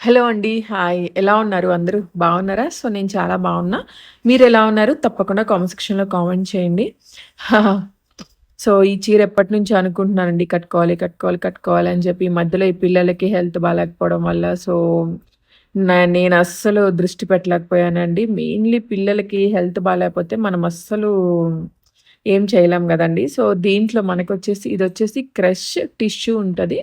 Hello అండి. Hi. ఎలా ఉన్నారు అందరూ? బాగున్నారా? సో, నేను చాలా బాగున్నా. ఎలా ఉన్నారు? తప్పకుండా కామెంట్ సెక్షన్‌లో కామెంట్ చేయండి. సో, ఈ చీర ఎప్పటి నుంచి అనుకుంటున్నానండి కట్టుకోవాలి, కట్టుకోవాలి, కట్టుకోవాలి అని చెప్పి మధ్యలో ఈ పిల్లలకి హెల్త్ బాగాలేకపోవడం వల్ల సో, నేను అస్సలు దృష్టి పెట్టలేకపోయానండి. మెయిన్‌లీ పిల్లలకి హెల్త్ బాగాలేకపోతే మనం అస్సలు ఏం చేయలేం కదండి సో, దీంట్లో మనకొచ్చేసి ఇదొచ్చేసి క్రష్ టిష్యూ ఉంటుంది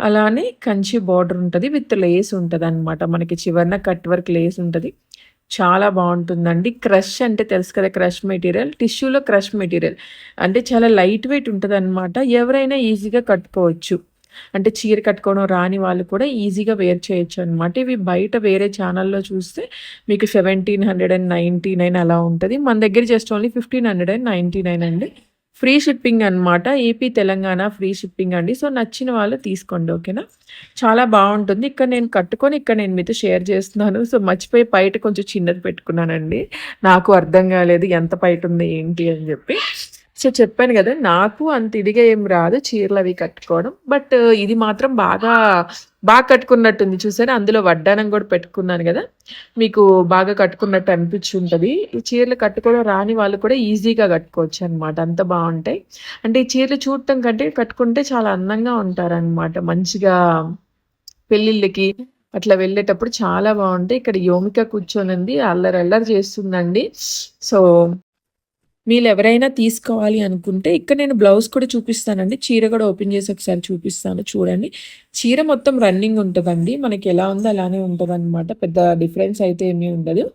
అలానే కంచి బార్డర్ ఉంటుంది విత్ లేస్ ఉంటుంది అనమాట మనకి చివరన కట్ వర్క్ లేస్ ఉంటుంది చాలా బాగుంటుందండి క్రష్ అంటే తెలుసు కదా! Crush material. టిష్యూలో క్రష్ మెటీరియల్. అంటే చాలా లైట్ వెయిట్ ఉంటదనమాట. ఎవరైనా ఈజీగా కట్టుకోవచ్చు. అంటే చీర కట్టుకోవడం రాని వాళ్ళు కూడా ఈజీగా వేర్ చేయొచ్చనమాట. ఇవి బయట వేరే ఛానల్‌లో చూస్తే మీకు 1799 అలా ఉంటుంది మన దగ్గర జస్ట్ ఓన్లీ 1599 అండి. ఫ్రీ షిప్పింగ్ అనమాట. ఏపీ, తెలంగాణ ఫ్రీ షిప్పింగ్ అండి. సో, నచ్చిన వాళ్ళు తీసుకోండి. ఓకేనా? చాలా బాగుంటుంది ఇక్కడ నేను కట్టుకొని ఇక్కడ నేను మీతో షేర్ చేస్తున్నాను. సో, మర్చిపోయి బయట కొంచెం చిన్నది పెట్టుకున్నానండి. నాకు అర్థం కాలేదు ఎంత బయట ఉంది ఏంటి అని చెప్పి. సో, చెప్పాను కదా నాకు అంత ఇదిగా ఏం రాదు చీరలు అవి కట్టుకోవడం. బట్ ఇది మాత్రం బాగా, బాగా కట్టుకున్నట్టుంది చూసారా? అందులో వడ్డానం కూడా పెట్టుకున్నాను కదా మీకు బాగా కట్టుకున్నట్టు అనిపించుంటుంది ఈ చీరలు కట్టుకోవడం రాని వాళ్ళు కూడా ఈజీగా కట్టుకోవచ్చు అనమాట అంత బాగుంటాయి అంటే ఈ చీరలు చూడటం కంటే కట్టుకుంటే చాలా అందంగా ఉంటారనమాట. మంచిగా పెళ్ళిళ్ళకి అట్లా వెళ్ళేటప్పుడు చాలా బాగుంటాయి ఇక్కడ యోమిక కూర్చొనుంది. అల్లరి అల్లరి చేస్తుందండి. సో మీరు ఎవరైనా తీసుకోవాలి అనుకుంటే ఇక్కడ నేను బ్లౌజ్ కూడా చూపిస్తానండి. చీర కూడా ఓపెన్ చేసి ఒకసారి చూపిస్తాను చూడండి. చీర మొత్తం రన్నింగ్ ఉంటుందండి మనకి ఎలా ఉందో అలానే ఉంటుందన్నమాట పెద్ద డిఫరెన్స్ అయితే ఏమీ ఉండదు.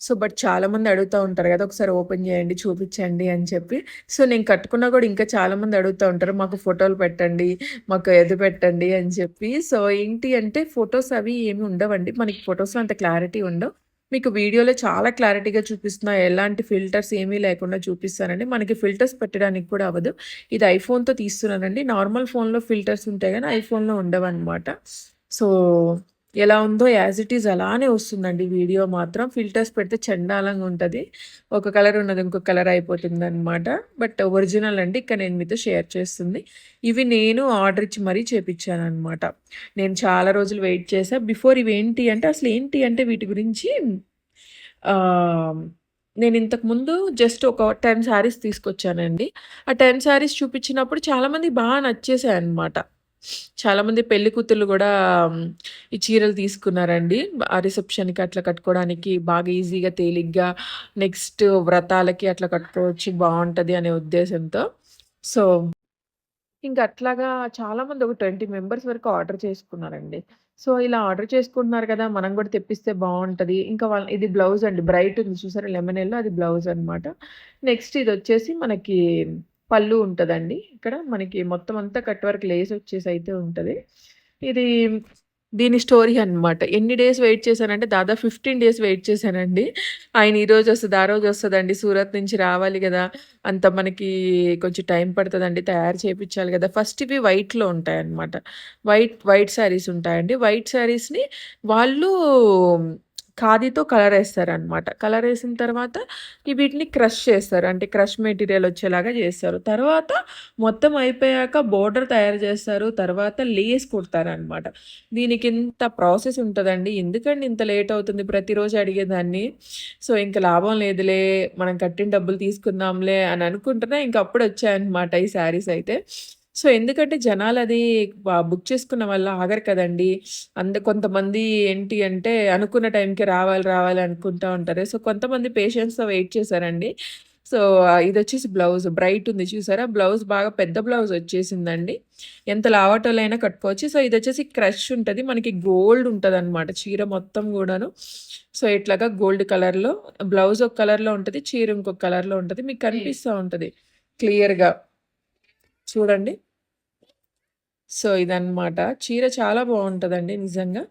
సో, బట్ చాలామంది అడుగుతూ ఉంటారు కదా ఒకసారి ఓపెన్ చేయండి, చూపించండి అని చెప్పి. సో, నేను కట్టుకున్నా కూడా ఇంకా చాలామంది అడుగుతూ ఉంటారు. మాకు ఫోటోలు పెట్టండి, మాకు ఎదు పెట్టండి అని చెప్పి. సో, ఏంటి అంటే ఫొటోస్ అవి ఏమి ఉండవండి. మనకి ఫొటోస్లో అంత క్లారిటీ ఉండవు. మీకు వీడియోలో చాలా క్లారిటీగా చూపిస్తున్నా. ఎలాంటి ఫిల్టర్స్ ఏమీ లేకుండా చూపిస్తానండి. మనకి ఫిల్టర్స్ పెట్టడానికి కూడా అవ్వదు. ఇది ఐఫోన్‌తో తీస్తున్నానండి. నార్మల్ ఫోన్‌లో ఫిల్టర్స్ ఉంటాయి కానీ ఐఫోన్‌లో ఉండవు అనమాట సో, ఎలా ఉందో యాజ్ ఇట్ ఈజ్ అలానే వస్తుందండి వీడియో మాత్రం. ఫిల్టర్స్ పెడితే చండాలంగా ఉంటుంది ఒక కలర్ ఉన్నది ఇంకో కలర్ అయిపోతుంది అనమాట బట్ ఒరిజినల్ అండి. ఇక్కడ నేను మీతో షేర్ చేస్తుంది. ఇవి నేను ఆర్డర్ ఇచ్చి మరీ చేపిచ్చాననమాట. నేను చాలా రోజులు వెయిట్ చేశా. బిఫోర్ ఇవేంటి అంటే అసలు ఏంటి అంటే వీటి గురించి నేను ఇంతకుముందు జస్ట్ ఒక 10 శారీస్ తీసుకొచ్చానండి. ఆ 10 శారీస్ చూపించినప్పుడు చాలామంది బాగా నచ్చేసాయి అన్నమాట చాలామంది పెళ్ళి కూతుర్లు కూడా ఈ చీరలు తీసుకున్నారండి. ఆ రిసెప్షన్‌కి అట్లా కట్టుకోవడానికి బాగా ఈజీగా తేలిగ్గా నెక్స్ట్ వ్రతాలకి అట్లా కట్టుకోవచ్చు బాగుంటుంది అనే ఉద్దేశంతో. సో ఇంక అట్లాగా చాలామంది ఒక 20 మెంబర్స్ వరకు ఆర్డర్ చేసుకున్నారండి. సో, ఇలా ఆర్డర్ చేసుకుంటున్నారు కదా! మనం కూడా తెప్పిస్తే బాగుంటుంది ఇంకా వాళ్ళ ఇది బ్లౌజ్ అండి. బ్రైట్ ఉంది చూసారా? లెమన్ యెల్లో అది బ్లౌజ్ అనమాట. నెక్స్ట్ ఇది వచ్చేసి మనకి పళ్ళు ఉంటుందండి ఇక్కడ మనకి మొత్తం అంతా కట్ వర్క్ లేస్ వచ్చేసి అయితే ఉంటుంది ఇది దీని స్టోరీ అనమాట. ఎన్ని డేస్ వెయిట్ చేశానంటే దాదాపు 15 డేస్ వెయిట్ చేశానండి. ఆయన ఈరోజు వస్తుంది ఆ రోజు వస్తుందండి సూరత్ నుంచి రావాలి కదా అంత మనకి కొంచెం టైం పడుతుందండి తయారు చేయించాలి కదా ఫస్ట్ ఇవి వైట్‌లో ఉంటాయన్నమాట. వైట్ వైట్ శారీస్ ఉంటాయండి. వైట్ శారీస్‌ని వాళ్ళు ఖాదీతో కలరేస్తారనమాట. కలరేసిన తర్వాత వీటిని క్రష్ చేస్తారు. అంటే క్రష్ మెటీరియల్ వచ్చేలాగా చేస్తారు. తర్వాత మొత్తం అయిపోయాక బోర్డర్ తయారు చేస్తారు. తర్వాత లేస్ కుడతారనమాట. దీనికి ఇంత ప్రాసెస్ ఉంటుందండి ఎందుకండి ఇంత లేట్ అవుతుంది ప్రతిరోజు అడిగేదాన్ని. సో, ఇంక లాభం లేదులే మనం కట్టిన డబ్బులు తీసుకుందాంలే అని అనుకుంటున్నా ఇంక అప్పుడు వచ్చాయన్నమాట ఈ శారీస్ అయితే. సో, ఎందుకంటే జనాలది బ బుక్ చేసుకున్న వాళ్ళు ఆగరు కదండీ! అంద కొంతమంది ఏంటి అంటే అనుకున్న టైంకే రావాలి, రావాలి అనుకుంటా ఉంటారు. సో, కొంతమంది పేషెన్స్‌తో వెయిట్ చేశారండి. సో, ఇదొచ్చేసి బ్లౌజ్ బ్రైట్ ఉంది చూసారా? బ్లౌజ్ బాగా పెద్ద బ్లౌజ్ వచ్చేసిందండి. ఎంత లావటోలైనా కట్టుకోవచ్చు. సో, ఇదొచ్చేసి క్రష్ ఉంటది. మనకి గోల్డ్ ఉంటదనమాట చీర మొత్తం గూడాను. సో, ఇట్లాగా గోల్డ్ కలర్‌లో బ్లౌజ్ ఒక కలర్‌లో ఉంటది. చీర ఇంకొక కలర్‌లో ఉంటది. మీకు కనిపిస్తా ఉంటది క్లియర్‌గా. చూడండి. సో, ఇదనమాట. చీర చాలా బాగుంటుందండి నిజంగా.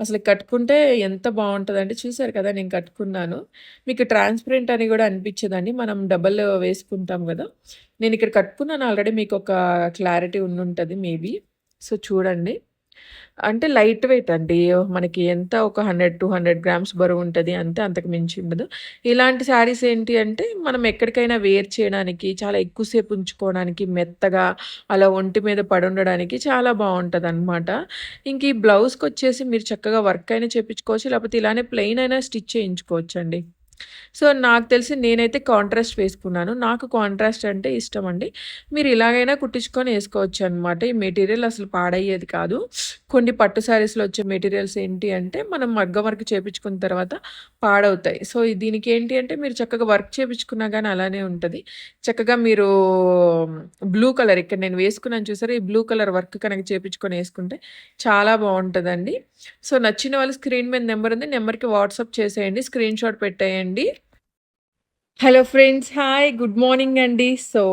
అసలు కట్టుకుంటే ఎంత బాగుంటుందండి చూసారు కదా! నేను కట్టుకున్నాను. మీకు ట్రాన్స్‌పరెంట్ అని కూడా అనిపించదండి మనం డబల్ వేసుకుంటాం కదా నేను ఇక్కడ కట్టుకున్నాను ఆల్రెడీ మీకొక క్లారిటీ ఉండుంటది మేబీ. సో, చూడండి. అంటే లైట్ వెయిట్ అండి. మనకి ఎంత ఒక 100, 200 గ్రామ్స్ బరువు ఉంటుంది అంతే. అంతకు మించి ఉండదు. ఇలాంటి శారీస్ ఏంటి అంటే, మనం ఎక్కడికైనా వేర్ చేయడానికి, చాలా ఎక్కువ సేపు ఉంచుకోవడానికి, మెత్తగా అలా ఒంటి మీద పడుండడానికి చాలా బాగుంటుంది అనమాట ఇంక ఈ బ్లౌజ్కి వచ్చేసి మీరు చక్కగా వర్క్ అయినా చేపించుకోవచ్చు. లేకపోతే ఇలానే ప్లెయిన్ అయినా స్టిచ్ చేయించుకోవచ్చు అండి సో, నాకు తెలిసి నేనైతే కాంట్రాస్ట్ వేసుకున్నాను. నాకు కాంట్రాస్ట్ అంటే ఇష్టం అండి మీరు ఇలాగైనా కుట్టించుకొని వేసుకోవచ్చు అనమాట ఈ మెటీరియల్ అసలు పాడయ్యేది కాదు. కొన్ని పట్టు శారీస్‌లో వచ్చే మెటీరియల్స్ ఏంటి అంటే, మనం మగ్గం వర్క్ చేపించుకున్న తర్వాత పాడవుతాయి. సో, దీనికి ఏంటి అంటే, మీరు చక్కగా వర్క్ చేపించుకున్నా కానీ అలానే ఉంటుంది చక్కగా మీరు బ్లూ కలర్ ఇక్కడ నేను వేసుకున్నాను చూసారా? ఈ బ్లూ కలర్ వర్క్ కనుక చేపించుకొని వేసుకుంటే చాలా బాగుంటుందండి సో, నచ్చిన వాళ్ళు స్క్రీన్ మీద నెంబర్ ఉంది. నెంబర్‌కి వాట్సాప్ చేసేయండి. స్క్రీన్‌షాట్ పెట్టేయండి. Hello friends. Hi. Good morning అండి. సో,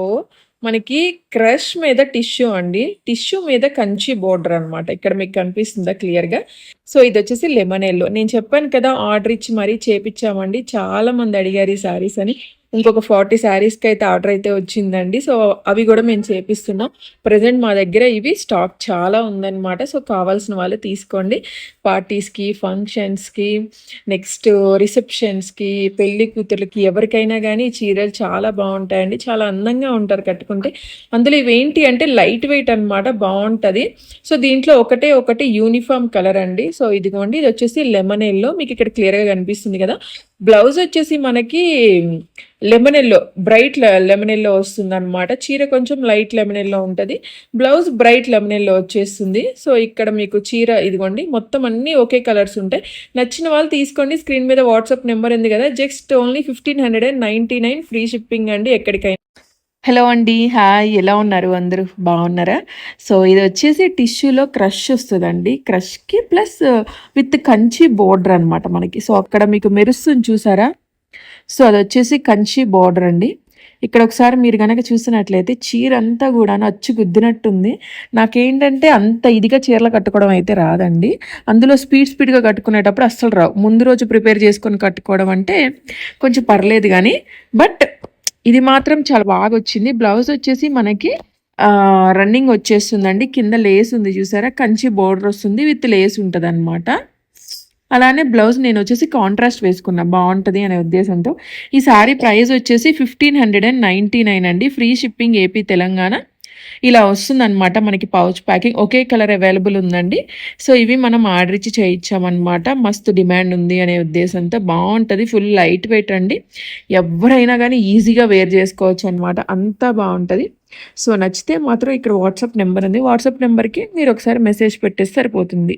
మనకి క్రష్ మీద టిష్యూ అండి. టిష్యూ మీద కంచి బోర్డర్ అనమాట. ఇక్కడ మీకు కనిపిస్తుందా క్లియర్‌గా? సో, ఇది వచ్చేసి లెమన్ ఎల్లో నేను చెప్పాను కదా! ఆర్డర్ ఇచ్చి మరీ చేపిచ్చామండి. చాలా మంది అడిగారు ఈ శారీస్ అని. ఇంకొక ఫార్టీ శారీస్కి అయితే ఆర్డర్ అయితే వచ్చిందండి. సో, అవి కూడా మేము చేపిస్తున్నాం. ప్రజెంట్ మా దగ్గర ఇవి స్టాక్ చాలా ఉందన్నమాట సో, కావాల్సిన వాళ్ళు తీసుకోండి. పార్టీస్‌కి, ఫంక్షన్స్‌కి, నెక్స్ట్ రిసెప్షన్స్‌కి, పెళ్ళి కూతుర్లకి ఎవరికైనా కానీ ఈ చీరలు చాలా బాగుంటాయండి చాలా అందంగా ఉంటారు కట్టుకుంటే. అందులో ఇవేంటి అంటే లైట్ వెయిట్ అనమాట. బాగుంటుంది సో, దీంట్లో ఒకటే ఒకటి యూనిఫార్మ్ కలర్ అండి. సో, ఇదిగోండి ఇది వచ్చేసి లెమన్ ఎల్లో మీకు ఇక్కడ క్లియర్‌గా కనిపిస్తుంది కదా బ్లౌజ్ వచ్చేసి మనకి lemon yellow bright lemon yellow lemon yellow చీర కొంచెం లైట్ లెమన్ ఉంటుంది బ్లౌజ్ బ్రైట్ లెమనెల్లో వచ్చేస్తుంది. సో, ఇక్కడ మీకు చీర ఇదిగోండి మొత్తం అన్నీ ఒకే కలర్స్ ఉంటాయి. నచ్చిన వాళ్ళు తీసుకోండి. స్క్రీన్ మీద వాట్సాప్ నెంబర్ ఉంది కదా జస్ట్ ఓన్లీ 1599 ఫ్రీ షిప్పింగ్ అండి ఎక్కడికైనా. హలో అండి. హాయ్. ఎలా ఉన్నారు అందరూ? బాగున్నారా సో, ఇది వచ్చేసి టిష్యూలో క్రష్ వస్తుందండి క్రష్‌కి ప్లస్ విత్ కంచి బోర్డర్ అనమాట మనకి. సో, అక్కడ మీకు మెరుస్తుంది చూసారా? సో, అది వచ్చేసి కంచి బోర్డర్ అండి. ఇక్కడ ఒకసారి మీరు కనుక చూసినట్లయితే చీర అంతా కూడా అచ్చు గుద్దినట్టుంది. నాకేంటంటే అంత ఇదిగా చీరలు కట్టుకోవడం అయితే రాదండి. అందులో స్పీడ్ స్పీడ్‌గా కట్టుకునేటప్పుడు అస్సలు రావు. ముందు రోజు ప్రిపేర్ చేసుకొని కట్టుకోవడం అంటే కొంచెం పర్లేదు కానీ బట్ ఇది మాత్రం చాలా బాగా వచ్చింది బ్లౌజ్ వచ్చేసి మనకి రన్నింగ్ వచ్చేస్తుందండి. కింద లేస్ ఉంది చూసారా? కంచి బోర్డర్ వస్తుంది. విత్ లేస్ ఉంటుంది అనమాట అలానే బ్లౌజ్ నేను వచ్చేసి కాంట్రాస్ట్ వేసుకున్నా. బాగుంటుంది అనే ఉద్దేశంతో. ఈ శారీ ప్రైస్ వచ్చేసి 1599 అండి. Free shipping AP, Telangana. ఇలా వస్తుందనమాట మనకి పౌచ్ ప్యాకింగ్. ఒకే కలర్ అవైలబుల్ ఉందండి. సో, ఇవి మనం ఆర్డర్ ఇచ్చి చేయించామనమాట. మస్తు డిమాండ్ ఉంది అనే ఉద్దేశంతో. బాగుంటుంది ఫుల్ లైట్ వెయిట్ అండి. ఎవరైనా కానీ ఈజీగా వేర్ చేసుకోవచ్చు అనమాట అంతా బాగుంటుంది సో, నచ్చితే మాత్రం ఇక్కడ వాట్సాప్ నెంబర్ ఉంది. వాట్సాప్ నెంబర్‌కి మీరు ఒకసారి మెసేజ్ పెట్టేస్తే సరిపోతుంది.